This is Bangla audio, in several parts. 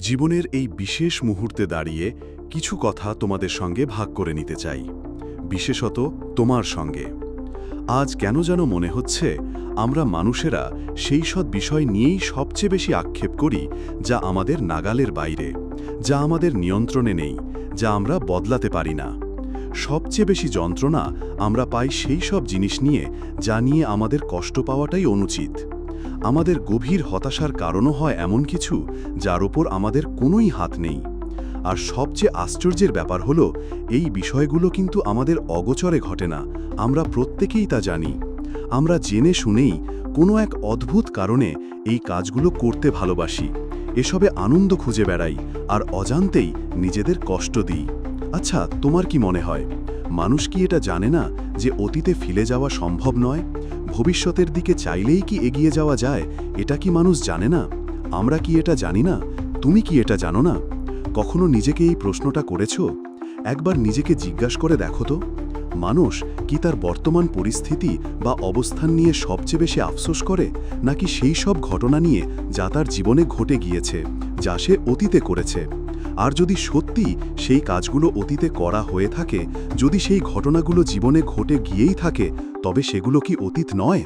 জীবনের এই বিশেষ মুহূর্তে দাঁড়িয়ে কিছু কথা তোমাদের সঙ্গে ভাগ করে নিতে চাই। বিশেষত তোমার সঙ্গে। আজ কেন যেন মনে হচ্ছে আমরা মানুষেরা সেই সব বিষয় নিয়েই সবচেয়ে বেশি আক্ষেপ করি যা আমাদের নাগালের বাইরে, যা আমাদের নিয়ন্ত্রণে নেই, যা আমরা বদলাতে পারি না। সবচেয়ে বেশি যন্ত্রণা আমরা পাই সেই সব জিনিস নিয়ে যা নিয়ে আমাদের কষ্ট পাওয়াটাই অনুচিত। আমাদের গভীর হতাশার কারণও হয় এমন কিছু, যার ওপর আমাদের কোনোই হাত নেই। আর সবচেয়ে আশ্চর্যের ব্যাপার হলো, এই বিষয়গুলো কিন্তু আমাদের অগোচরে ঘটে না। আমরা প্রত্যেকেই তা জানি। আমরা জেনে শুনেই কোনো এক অদ্ভুত কারণে এই কাজগুলো করতে ভালোবাসি। এসবে আনন্দ খুঁজে বেড়াই আর অজান্তেই নিজেদের কষ্ট দিই। আচ্ছা তোমার কি মনে হয়? মানুষ কি এটা জানে না যে অতীতে ফিরে যাওয়া সম্ভব নয়? ভবিষ্যতের দিকে চাইলেই কি এগিয়ে যাওয়া যায়, এটা কি মানুষ জানে না? আমরা কি এটা জানি না? তুমি কি এটা জানো না? কখনো নিজেকে এই প্রশ্নটা করেছ? একবার নিজেকে জিজ্ঞাসা করে দেখো তো। মানুষ কি তার বর্তমান পরিস্থিতি বা অবস্থান নিয়ে সবচেয়ে বেশি আফসোস করে, নাকি সেই সব ঘটনা নিয়ে যা তার জীবনে ঘটে গিয়েছে, যা সে অতীতে করেছে? আর যদি সত্যি সেই কাজগুলো অতীতে করা হয়ে থাকে, যদি সেই ঘটনাগুলো জীবনে ঘটে গিয়েই থাকে, তবে সেগুলো কি অতীত নয়?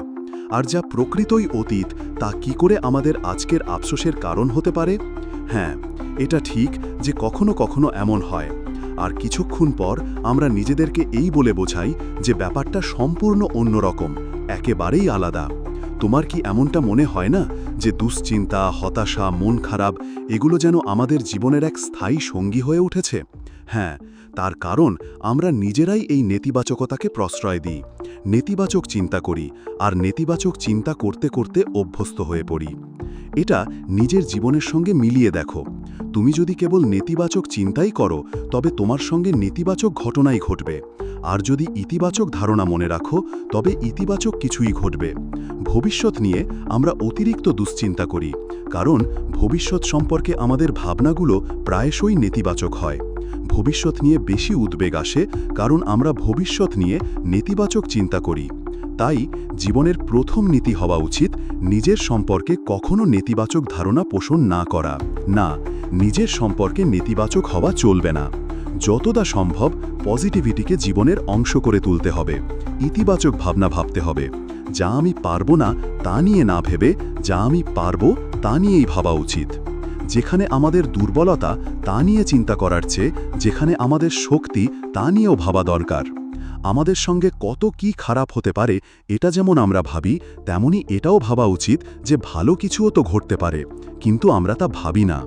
আর যা প্রকৃতই অতীত, তা কি করে আমাদের আজকের আফসোসের কারণ হতে পারে? হ্যাঁ এটা ঠিক যে কখনো কখনো এমন হয়। আর কিছুক্ষণ পর আমরা নিজেদেরকে এই বলে বোঝাই যে ব্যাপারটা সম্পূর্ণ অন্যরকম, একেবারেই আলাদা। তোমার কি এমনটা মনে হয় না যে দুশ্চিন্তা, হতাশা, মন খারাপ, এগুলো যেন আমাদের জীবনের এক স্থায়ী সঙ্গী হয়ে উঠেছে। হ্যাঁ তার কারণ আমরা নিজেরাই এই নেতিবাচকতাকে প্রশ্রয় দিই। নেতিবাচক চিন্তা করি আর নেতিবাচক চিন্তা করতে করতে অভ্যস্ত হয়ে পড়ি। এটা নিজের জীবনের সঙ্গে মিলিয়ে দেখো। তুমি যদি কেবল নেতিবাচক চিন্তাই করো, তবে তোমার সঙ্গে নেতিবাচক ঘটনাই ঘটবে। আর যদি ইতিবাচক ধারণা মনে রাখো, তবে ইতিবাচক কিছুই ঘটবে। ভবিষ্যৎ নিয়ে আমরা অতিরিক্ত দুশ্চিন্তা করি, কারণ ভবিষ্যৎ সম্পর্কে আমাদের ভাবনাগুলো প্রায়শই নেতিবাচক হয়। ভবিষ্যৎ নিয়ে বেশি উদ্বেগ আসে, কারণ আমরা ভবিষ্যৎ নিয়ে নেতিবাচক চিন্তা করি। তাই জীবনের প্রথম নীতি হওয়া উচিত, নিজের সম্পর্কে কখনো নেতিবাচক ধারণা পোষণ না করা। না, নিজের সম্পর্কে নেতিবাচক হওয়া চলবে না। যতটা সম্ভব পজিটিভিটিকে জীবনের অংশ করে তুলতে হবে। ইতিবাচক ভাবনা ভাবতে হবে। যা আমি পারব না তা নিয়ে না ভেবে যা আমি পারব তা নিয়েই ভাবা উচিত। যেখানে আমাদের দুর্বলতা তা নিয়ে চিন্তা করার চেয়ে যেখানে আমাদের শক্তি তা নিয়েও ভাবা দরকার। আমাদের সঙ্গে কত কি খারাপ হতে পারে এটা যেমন আমরা ভাবি, তেমনি এটাও ভাবা উচিত যে ভালো কিছুও তো ঘটতে পারে, কিন্তু আমরা তা ভাবি না।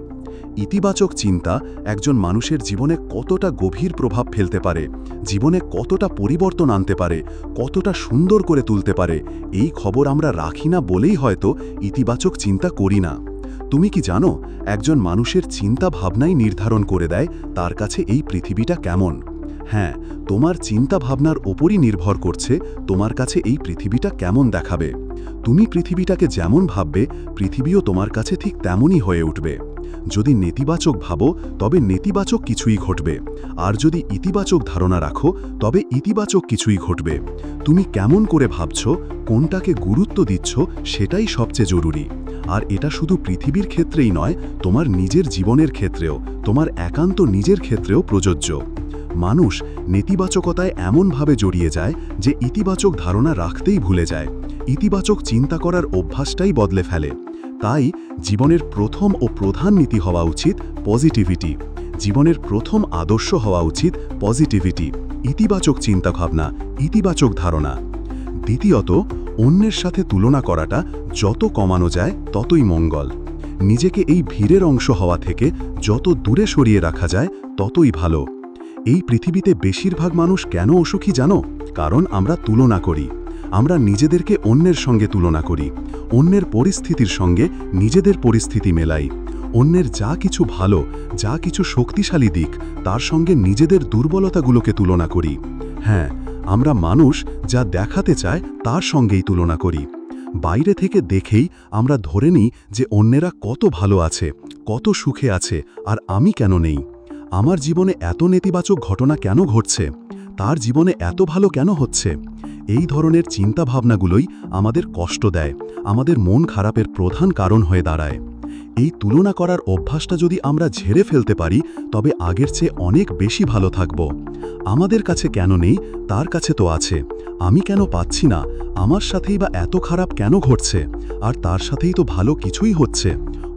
ইতিবাচক চিন্তা একজন মানুষের জীবনে কতটা গভীর প্রভাব ফেলতে পারে, জীবনে কতটা পরিবর্তন আনতে পারে, কতটা সুন্দর করে তুলতে পারে, এই খবর আমরা রাখি না বলেই হয়তো ইতিবাচক চিন্তা করি না। তুমি কি জানো, একজন মানুষের চিন্তা ভাবনাই নির্ধারণ করে দেয় তার কাছে এই পৃথিবীটা কেমন? হ্যাঁ তোমার চিন্তা ভাবনার ওপরই নির্ভর করছে তোমার কাছে এই পৃথিবীটা কেমন দেখাবে। তুমি পৃথিবীটাকে যেমন ভাববে, পৃথিবীও তোমার কাছে ঠিক তেমনই হয়ে উঠবে। যদি নেতিবাচক ভাবো, তবে নেতিবাচক কিছুই ঘটবে। আর যদি ইতিবাচক ধারণা রাখো, তবে ইতিবাচক কিছুই ঘটবে। তুমি কেমন করে ভাবছ, কোনটাকে গুরুত্ব দিচ্ছ, সেটাই সবচেয়ে জরুরি। আর এটা শুধু পৃথিবীর ক্ষেত্রেই নয়, তোমার নিজের জীবনের ক্ষেত্রেও, তোমার একান্ত নিজের ক্ষেত্রেও প্রযোজ্য। মানুষ নেতিবাচকতায় এমনভাবে জড়িয়ে যায় যে ইতিবাচক ধারণা রাখতেই ভুলে যায়। ইতিবাচক চিন্তা করার অভ্যাসটাই বদলে ফেলে। তাই জীবনের প্রথম ও প্রধান নীতি হওয়া উচিত পজিটিভিটি জীবনের প্রথম আদর্শ হওয়া উচিত পজিটিভিটি ইতিবাচক চিন্তাভাবনা, ইতিবাচক ধারণা। দ্বিতীয়ত, অন্যের সাথে তুলনা করাটা যত কমানো যায় ততই মঙ্গল। নিজেকে এই ভিড়ের অংশ হওয়া থেকে যত দূরে সরিয়ে রাখা যায় ততই ভালো। এই পৃথিবীতে বেশিরভাগ মানুষ কেন অসুখী জানো? কারণ আমরা তুলনা করি। আমরা নিজেদেরকে অন্যের সঙ্গে তুলনা করি, অন্যের পরিস্থিতির সঙ্গে নিজেদের পরিস্থিতি মেলাই। অন্যের যা কিছু ভালো, যা কিছু শক্তিশালী দিক, তার সঙ্গে নিজেদের দুর্বলতাগুলোকে তুলনা করি। হ্যাঁ আমরা মানুষ যা দেখাতে চায়, তার সঙ্গেই তুলনা করি। বাইরে থেকে দেখেই আমরা ধরে নিই যে অন্যেরা কত ভালো আছে, কত সুখে আছে, আর আমি কেন নেই? আমার জীবনে এত নেতিবাচক ঘটনা কেন ঘটছে? তার জীবনে এত ভালো কেন হচ্ছে? এই ধরনের চিন্তাভাবনাগুলোই আমাদের কষ্ট দেয়, আমাদের মন খারাপের প্রধান কারণ হয়ে দাঁড়ায়। এই তুলনা করার অভ্যাসটা যদি আমরা ঝেড়ে ফেলতে পারি, তবে আগের চেয়ে অনেক বেশি ভালো থাকব। আমাদের কাছে কেন নেই, তার কাছে তো আছে। আমি কেন পাচ্ছি না? আমার সাথেই বা এত খারাপ কেন ঘটছে? আর তার সাথেই তো ভালো কিছুই হচ্ছে।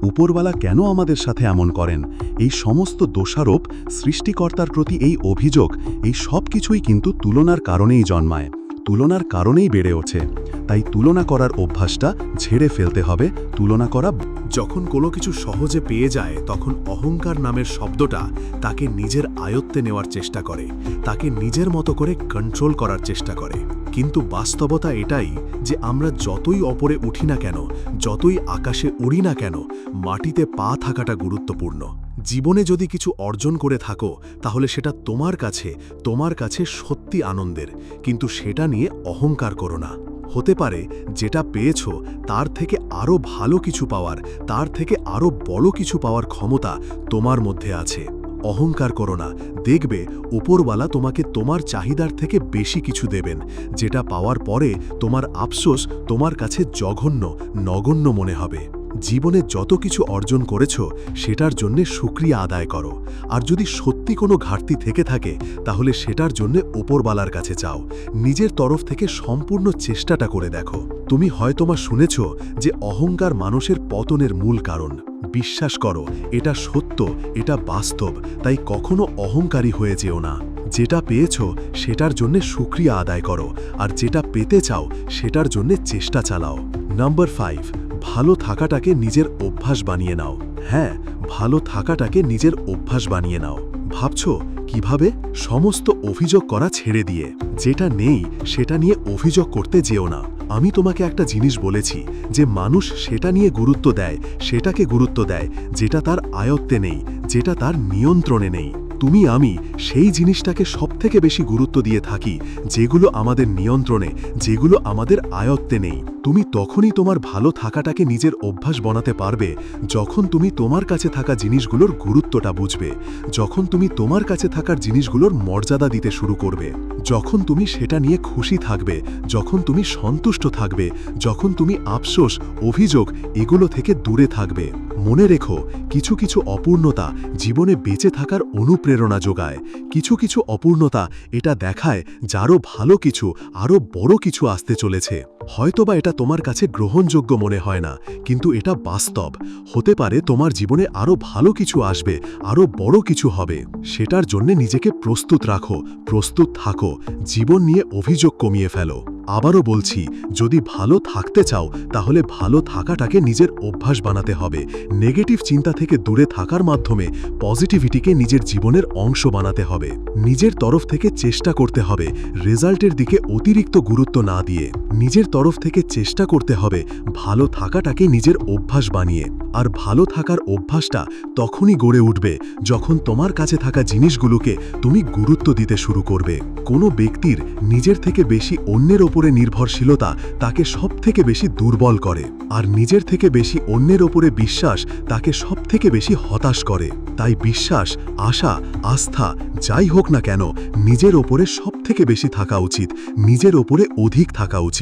উপরওয়ালা কেন আমাদের সাথে এমন করেন? এই সমস্ত দোষারোপ সৃষ্টিকর্তার প্রতি এই অভিযোগ, এই সব কিছুই কিন্তু তুলনার কারণেই জন্মায়। তুলনার কারণেই বেড়ে ওঠে। তাই তুলনা করার অভ্যাসটা ঝেড়ে ফেলতে হবে। তুলনা করা যখন কোনো কিছু সহজে পেয়ে যায়, তখন অহংকার নামের শব্দটা তাকে নিজের আয়ত্তে নেওয়ার চেষ্টা করে, তাকে নিজের মতো করে কন্ট্রোল করার চেষ্টা করে। কিন্তু বাস্তবতা এটাই যে আমরা যতই অপরে উঠি না কেন, যতই আকাশে উড়ি না কেন, মাটিতে পা থাকাটা গুরুত্বপূর্ণ। জীবনে যদি কিছু অর্জন করে থাকো, তাহলে সেটা তোমার কাছে তোমার কাছে সত্যি আনন্দের। কিন্তু সেটা নিয়ে অহংকার করো না। হতে পারে যেটা পেয়েছ, তার থেকে আরও ভালো কিছু পাওয়ার, তার থেকে আরও বড় কিছু পাওয়ার ক্ষমতা তোমার মধ্যে আছে। অহংকার করো না। দেখবে, উপরওয়ালা তোমাকে তোমার চাহিদার থেকে বেশি কিছু দেবেন। যেটা পাওয়ার পরে তোমার আফসোস তোমার কাছে জঘন্য, নগণ্য মনে হবে। জীবনে যত কিছু অর্জন করেছ, সেটার জন্যে সুক্রিয়া আদায় করো। আর যদি সত্যি কোনো ঘাটতি থেকে থাকে, তাহলে সেটার জন্য ওপরবালার কাছে চাও নিজের তরফ থেকে সম্পূর্ণ চেষ্টাটা করে দেখো। তুমি হয়তোমা শুনেছ যে অহংকার মানুষের পতনের মূল কারণ। বিশ্বাস করো, এটা সত্য, এটা বাস্তব, তাই কখনো অহংকারী হয়ে যেও না। যেটা পেয়েছ, সেটার জন্যে সুক্রিয়া আদায় করো। আর যেটা পেতে চাও, সেটার জন্যে চেষ্টা চালাও। নাম্বার ফাইভ ভালো থাকাটাকে নিজের অভ্যাস বানিয়ে নাও। হ্যাঁ ভালো থাকাটাকে নিজের অভ্যাস বানিয়ে নাও। ভাবছ, কীভাবে? সমস্ত অভিযোগ করা ছেড়ে দিয়ে। যেটা নেই, সেটা নিয়ে অভিযোগ করতে যেও না। আমি তোমাকে একটা জিনিস বলেছি, যে মানুষ সেটা নিয়ে গুরুত্ব দেয়, সেটাকে গুরুত্ব দেয়, যেটা তার আয়ত্তে নেই, যেটা তার নিয়ন্ত্রণে নেই। তুমি, আমি সেই জিনিসটাকে সবথেকে বেশি গুরুত্ব দিয়ে থাকি, যেগুলো আমাদের নিয়ন্ত্রণে, যেগুলো আমাদের আয়ত্তে নেই। তুমি তখনই তোমার ভালো থাকাটাকে নিজের অভ্যাস বানাতে পারবে, যখন তুমি তোমার কাছে থাকা জিনিসগুলোর গুরুত্বটা বুঝবে, যখন তুমি তোমার কাছে থাকার জিনিসগুলোর মর্যাদা দিতে শুরু করবে, যখন তুমি সেটা নিয়ে খুশি থাকবে, যখন তুমি সন্তুষ্ট থাকবে, যখন তুমি আফসোস, অভিযোগ এগুলো থেকে দূরে থাকবে। মনে রেখো, কিছু কিছু অপূর্ণতা জীবনে বেঁচে থাকার অনুপ্রেরণা যোগায় কিছু কিছু অপূর্ণতা এটা দেখায় যারও ভালো কিছু, আরও বড় কিছু আসতে চলেছে। হয়তোবা এটা তোমার কাছে গ্রহণযোগ্য মনে হয় না, কিন্তু এটা বাস্তব। হতে পারে তোমার জীবনে আরও ভালো কিছু আসবে, আরও বড় কিছু হবে। সেটার জন্যে নিজেকে প্রস্তুত রাখো, প্রস্তুত থাকো, জীবন নিয়ে অভিযোগ কমিয়ে ফেলো। আবারও বলছি, যদি ভালো থাকতে চাও, তাহলে ভালো থাকাটাকে নিজের অভ্যাস বানাতে হবে। নেগেটিভ চিন্তা থেকে দূরে থাকার মাধ্যমে পজিটিভিটিকে নিজের জীবনের অংশ বানাতে হবে। নিজের তরফ থেকে চেষ্টা করতে হবে, রেজাল্টের দিকে অতিরিক্ত গুরুত্ব না দিয়ে। নিজের তরফ থেকে চেষ্টা করতে হবে ভালো থাকাটাকে নিজের অভ্যাস বানিয়ে। আর ভালো থাকার অভ্যাসটা তখনই গড়ে উঠবে যখন তোমার কাছে থাকা জিনিসগুলোকে তুমি গুরুত্ব দিতে শুরু করবে। কোনো ব্যক্তির নিজের থেকে বেশি অন্যের ওপরে নির্ভরশীলতা তাকে সব থেকে বেশি দুর্বল করে। আর নিজের থেকে বেশি অন্যের ওপরে বিশ্বাস তাকে সব থেকে বেশি হতাশ করে। তাই বিশ্বাস, আশা, আস্থা, যাই হোক না কেন, নিজের ওপরে সব থেকে বেশি থাকা উচিত, নিজের ওপরে অধিক থাকা উচিত।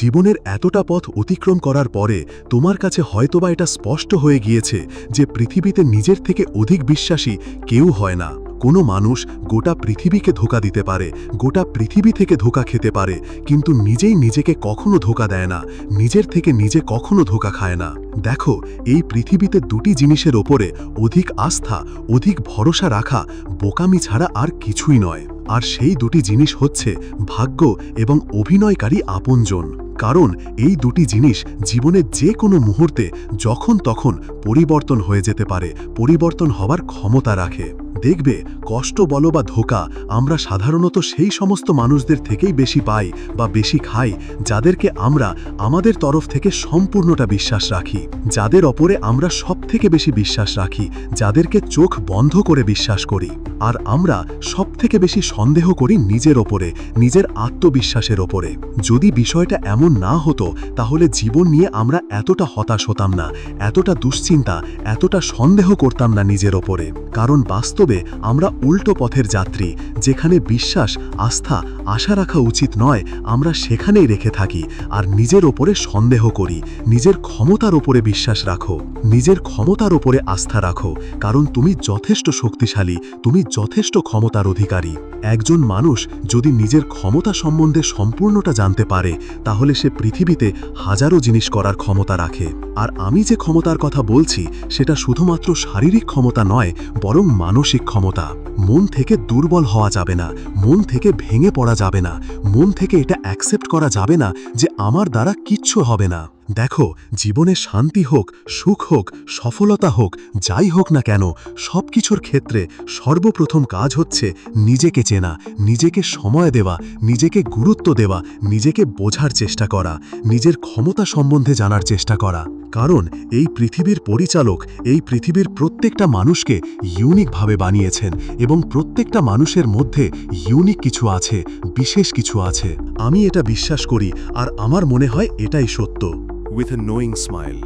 জীবনের এতটা পথ অতিক্রম করার পরে তোমার কাছে হয়তোবা এটা স্পষ্ট হয়ে গিয়েছে যে পৃথিবীতে নিজের থেকে অধিক বিশ্বাসী কেউ হয় না। কোনো মানুষ গোটা পৃথিবীকে ধোকা দিতে পারে, গোটা পৃথিবী থেকে ধোকা খেতে পারে, কিন্তু নিজেই নিজেকে কখনো ধোকা দেয় না, নিজের থেকে নিজে কখনো ধোকা খায় না। দেখো, এই পৃথিবীতে দুটি জিনিসের ওপরে অধিক আস্থা, অধিক ভরসা রাখা বোকামি ছাড়া আর কিছুই নয়। আর সেই দুটি জিনিস হচ্ছে ভাগ্য এবং অভিনয়কারী আপনজন। কারণ এই দুটি জিনিস জীবনের যে কোনো মুহূর্তে যখন তখন পরিবর্তন হয়ে যেতে পারে, পরিবর্তন হওয়ার ক্ষমতা রাখে। দেখবে কষ্ট, বলো বা ধোকা আমরা সাধারণত সেই সমস্ত মানুষদের থেকেই বেশি পাই বা বেশি খাই, যাদেরকে আমরা আমাদের তরফ থেকে সম্পূর্ণটা বিশ্বাস রাখি। যাদের ওপরে আমরা সব থেকে বেশি বিশ্বাস রাখি, যাদেরকে চোখ বন্ধ করে বিশ্বাস করি। আর আমরা সব থেকে বেশি সন্দেহ করি নিজের ওপরে, নিজের আত্মবিশ্বাসের ওপরে। যদি বিষয়টা এমন না হতো, তাহলে জীবন নিয়ে আমরা এতটা হতাশ হতাম না, এতটা দুশ্চিন্তা, এতটা সন্দেহ করতাম না নিজের ওপরে। কারণ বাস্তব বাস্তবে আমরা উল্টো পথের যাত্রী, যেখানে বিশ্বাস, আস্থা, আশা রাখা উচিত নয়, আমরা সেখানেই রেখে থাকি আর নিজের ওপরে সন্দেহ করি, নিজের ক্ষমতার ওপরে বিশ্বাস রাখো, নিজের ক্ষমতার ওপরে আস্থা রাখো, কারণ তুমি যথেষ্ট শক্তিশালী, তুমি যথেষ্ট ক্ষমতার অধিকারী। একজন মানুষ যদি নিজের ক্ষমতা সম্বন্ধে সম্পূর্ণটা জানতে পারে, তাহলে সে পৃথিবীতে হাজারো জিনিস করার ক্ষমতা রাখে। আর আমি যে ক্ষমতার কথা বলছি, সেটা শুধুমাত্র শারীরিক ক্ষমতা নয়, বরং মানসিক ক্ষমতা। মন থেকে দুর্বল হওয়া যাবে না, মন থেকে ভেঙে পড়া যাবে না, মন থেকে এটা অ্যাকসেপ্ট করা যাবে না যে আমার দ্বারা কিচ্ছু হবে না। দেখো, জীবনে শান্তি হোক, সুখ হোক, সফলতা হোক, যাই হোক না কেন সব কিছুর ক্ষেত্রে সর্বপ্রথম কাজ হচ্ছে নিজেকে চেনা, নিজেকে সময় দেওয়া, নিজেকে গুরুত্ব দেওয়া, নিজেকে বোঝার চেষ্টা করা, নিজের ক্ষমতা সম্বন্ধে জানার চেষ্টা করা। কারণ, এই পৃথিবীর পরিচালক, এই পৃথিবীর প্রত্যেকটা মানুষকে ইউনিকভাবে বানিয়েছেন এবং প্রত্যেকটা মানুষের মধ্যে ইউনিক কিছু আছে, বিশেষ কিছু আছে। আমি এটা বিশ্বাস করি, আর আমার মনে হয় এটাই সত্য। উইথ এ নোয়িং স্মাইল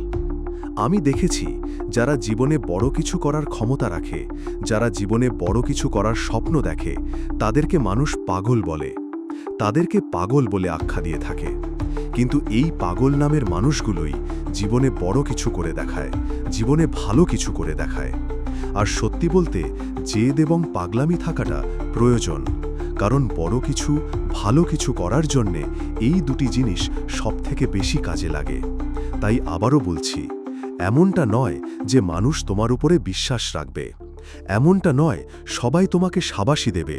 আমি দেখেছি যারা জীবনে বড় কিছু করার ক্ষমতা রাখে, যারা জীবনে বড় কিছু করার স্বপ্ন দেখে, তাদেরকে মানুষ পাগল বলে। তাদেরকে পাগল বলে আখ্যা দিয়ে থাকে। কিন্তু এই পাগল নামের মানুষগুলোই জীবনে বড় কিছু করে দেখায়, জীবনে ভালো কিছু করে দেখায়। আর সত্যি বলতে, জেদ এবং পাগলামি থাকাটা প্রয়োজন। কারণ বড় কিছু, ভালো কিছু করার জন্যে এই দুটি জিনিস সবথেকে বেশি কাজে লাগে। তাই আবারও বলছি, এমনটা নয় যে মানুষ তোমার উপরে বিশ্বাস রাখবে। এমনটা নয়, সবাই তোমাকে সাবাসী দেবে।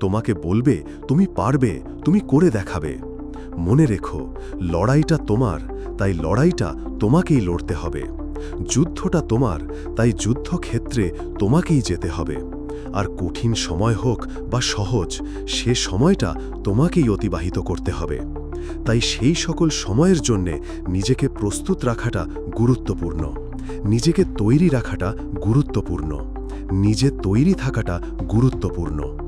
তোমাকে বলবে, তুমি পারবে, তুমি করে দেখাবে। মনে রেখো, লড়াইটা তোমার, তাই লড়াইটা তোমাকেই লড়তে হবে। যুদ্ধটা তোমার, তাই যুদ্ধক্ষেত্রে তোমাকেই যেতে হবে। আর কঠিন সময় হোক বা সহজ, সে সময়টা তোমাকেই অতিবাহিত করতে হবে। তাই সেই সকল সময়ের জন্যে নিজেকে প্রস্তুত রাখাটা গুরুত্বপূর্ণ। নিজেকে তৈরি রাখাটা গুরুত্বপূর্ণ। নিজে তৈরি থাকাটা গুরুত্বপূর্ণ।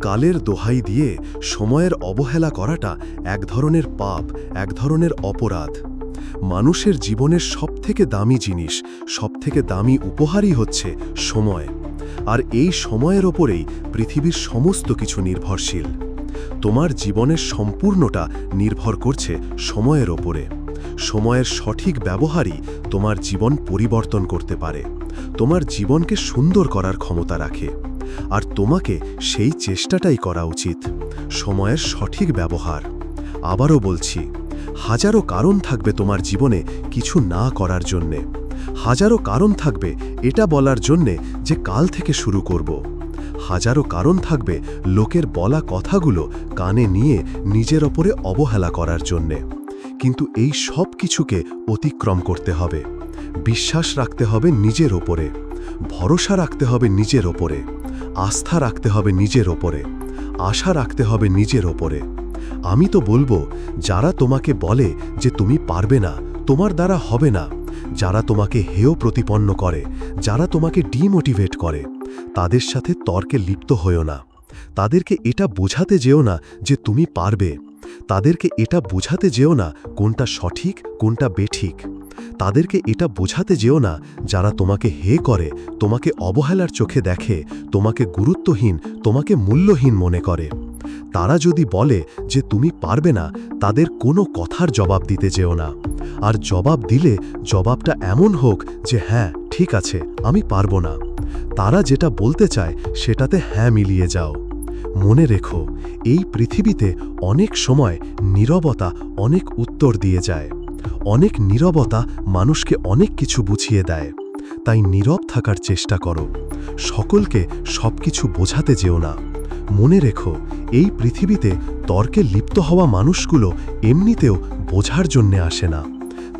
কালের দোহাই দিয়ে সময়ের অবহেলা করাটা এক ধরনের পাপ, এক ধরনের অপরাধ। মানুষের জীবনের সবথেকে দামি জিনিস, সবথেকে দামি উপহারই হচ্ছে সময়। আর এই সময়ের ওপরেই পৃথিবীর সমস্ত কিছু নির্ভরশীল। তোমার জীবনের সম্পূর্ণটা নির্ভর করছে সময়ের ওপরে। সময়ের সঠিক ব্যবহারই তোমার জীবন পরিবর্তন করতে পারে। তোমার জীবনকে সুন্দর করার ক্ষমতা রাখে। আর তোমাকে সেই চেষ্টাটাই করা উচিত, সময়ের সঠিক ব্যবহার। আবারও বলছি, হাজারো কারণ থাকবে তোমার জীবনে কিছু না করার জন্যে। হাজারো কারণ থাকবে এটা বলার জন্যে যে কাল থেকে শুরু করব। হাজারো কারণ থাকবে লোকের বলা কথাগুলো কানে নিয়ে নিজের ওপরে অবহেলা করার জন্যে। কিন্তু এই সব কিছুকে অতিক্রম করতে হবে। বিশ্বাস রাখতে হবে নিজের ওপরে। ভরসা রাখতে হবে নিজের ওপরে। আস্থা রাখতে হবে নিজের ওপরে। আশা রাখতে হবে নিজের ওপরে। আমি তো বলব, যারা তোমাকে বলে যে তুমি পারবে না, তোমার দ্বারা হবে না যারা তোমাকে হেয় প্রতিপন্ন করে, যারা তোমাকে ডিমোটিভেট করে, তাদের সাথে তর্কে লিপ্ত হয়েও না। তাদেরকে এটা বোঝাতে যেও না যে তুমি পারবে। তাদেরকে এটা বোঝাতে যেও না কোনটা সঠিক, কোনটা বেঠিক। তাদেরকে এটা বোঝাতে যেও না যারা তোমাকে হে করে, তোমাকে অবহেলার চোখে দেখে, তোমাকে গুরুত্বহীন, তোমাকে মূল্যহীন মনে করে। তারা যদি বলে যে তুমি পারবে না, তাদের কোনো কথার জবাব দিতে যেও না। আর জবাব দিলে জবাবটা এমন হোক যে হ্যাঁ ঠিক আছে, আমি পারব না। তারা যেটা বলতে চায়, সেটাতে হ্যাঁ মিলিয়ে যাও। মনে রেখো, এই পৃথিবীতে অনেক সময় নীরবতা অনেক উত্তর দিয়ে যায়। অনেক নীরবতা মানুষকে অনেক কিছু বুঝিয়ে দেয়। তাই নীরব থাকার চেষ্টা করো। সকলকে সবকিছু বোঝাতে যেও না। মনে রেখো, এই পৃথিবীতে তর্কে লিপ্ত হওয়া মানুষগুলো এমনিতেও বোঝার জন্যে আসে না।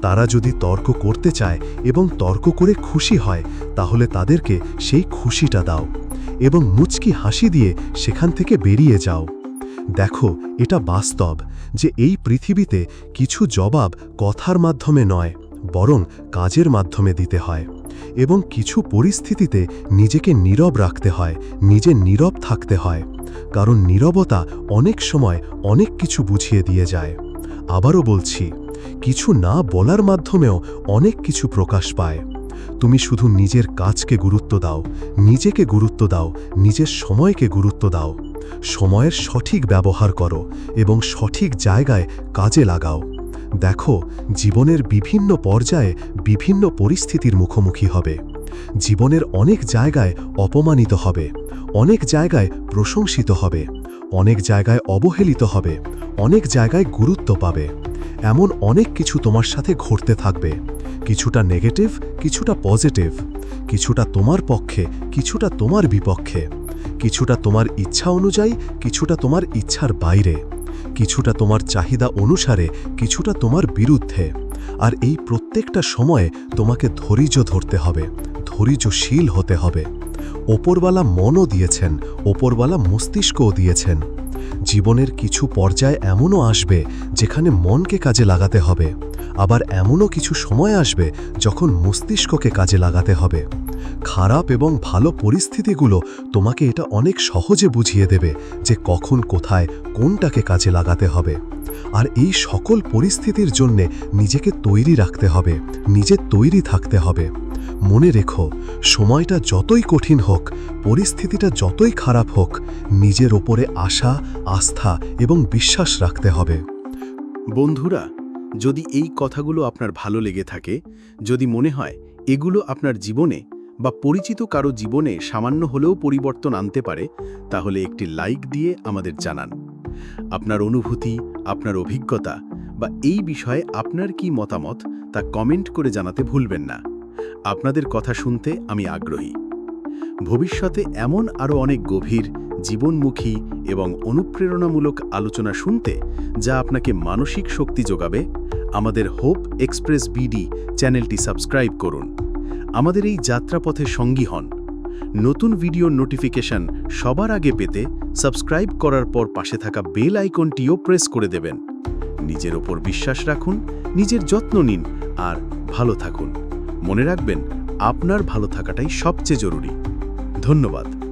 তারা যদি তর্ক করতে চায় এবং তর্ক করে খুশি হয়, তাহলে তাদেরকে সেই খুশিটা দাও এবং মুচকি হাসি দিয়ে সেখান থেকে বেরিয়ে যাও। দেখো, এটা বাস্তব যে এই পৃথিবীতে কিছু জবাব কথার মাধ্যমে নয়, বরং কাজের মাধ্যমে দিতে হয় এবং কিছু পরিস্থিতিতে নিজেকে নীরব রাখতে হয়, নিজে নীরব থাকতে হয়, কারণ নীরবতা অনেক সময় অনেক কিছু বুঝিয়ে দিয়ে যায়। আবারও বলছি কিছু না বলার মাধ্যমেও অনেক কিছু প্রকাশ পায়। তুমি শুধু নিজের কাজকে গুরুত্ব দাও, নিজেকে গুরুত্ব দাও, নিজের সময়কে গুরুত্ব দাও। সময়ের সঠিক ব্যবহার করো এবং সঠিক জায়গায় কাজে লাগাও। দেখো, জীবনের বিভিন্ন পর্যায়ে বিভিন্ন পরিস্থিতির মুখোমুখি হবে। জীবনের অনেক জায়গায় অপমানিত হবে, অনেক জায়গায় প্রশংসিত হবে, অনেক জায়গায় অবহেলিত হবে, অনেক জায়গায় গুরুত্ব পাবে। এমন অনেক কিছু তোমার সাথে ঘটতে থাকবে। কিছুটা নেগেটিভ কিছুটা পজিটিভ কিছুটা তোমার পক্ষে, কিছুটা তোমার বিপক্ষে, কিছুটা তোমার ইচ্ছা অনুযায়ী, কিছুটা তোমার ইচ্ছার বাইরে, কিছুটা তোমার চাহিদা অনুসারে, কিছুটা তোমার বিরুদ্ধে। আর এই প্রত্যেকটা সময়ে তোমাকে ধৈর্য ধরতে হবে, ধৈর্যশীল হতে হবে। ওপরওয়ালা মনও দিয়েছেন, ওপরওয়ালা মস্তিষ্কও দিয়েছেন। জীবনের কিছু পর্যায় এমনও আসবে যেখানে মনকে কাজে লাগাতে হবে। আবার এমনও কিছু সময় আসবে যখন মস্তিষ্ককে কাজে লাগাতে হবে। খারাপ এবং ভালো পরিস্থিতিগুলো তোমাকে এটা অনেক সহজে বুঝিয়ে দেবে যে কখন কোথায় কোনটাকে কাজে লাগাতে হবে। আর এই সকল পরিস্থিতির জন্যে নিজেকে তৈরি রাখতে হবে, নিজে তৈরি থাকতে হবে। মনে রেখো, সময়টা যতই কঠিন হোক, পরিস্থিতিটা যতই খারাপ হোক, নিজের ওপরে আশা, আস্থা এবং বিশ্বাস রাখতে হবে। বন্ধুরা, যদি এই কথাগুলো আপনার ভালো লেগে থাকে, যদি মনে হয় এগুলো আপনার জীবনে বা পরিচিত কারও জীবনে সামান্য হলেও পরিবর্তন আনতে পারে, তাহলে একটি লাইক দিয়ে আমাদের জানান। আপনার অনুভূতি, আপনার অভিজ্ঞতা বা এই বিষয়ে আপনার কি মতামত, তা কমেন্ট করে জানাতে ভুলবেন না। আপনাদের কথা শুনতে আমি আগ্রহী। ভবিষ্যতে এমন আরও অনেক গভীর, জীবনমুখী এবং অনুপ্রেরণামূলক আলোচনা শুনতে যা আপনাকে মানসিক শক্তি যোগাবে, আমাদের হোপ এক্সপ্রেস বিডি চ্যানেলটি সাবস্ক্রাইব করুন। আমাদের এই যাত্রাপথে সঙ্গী হন। নতুন ভিডিও নোটিফিকেশন সবার আগে পেতে সাবস্ক্রাইব করার পর পাশে থাকা বেল আইকনটিও প্রেস করে দেবেন। নিজের ওপর বিশ্বাস রাখুন, নিজের যত্ন নিন আর ভালো থাকুন। মনে রাখবেন আপনার ভালো থাকাটাই সবচেয়ে জরুরি। ধন্যবাদ।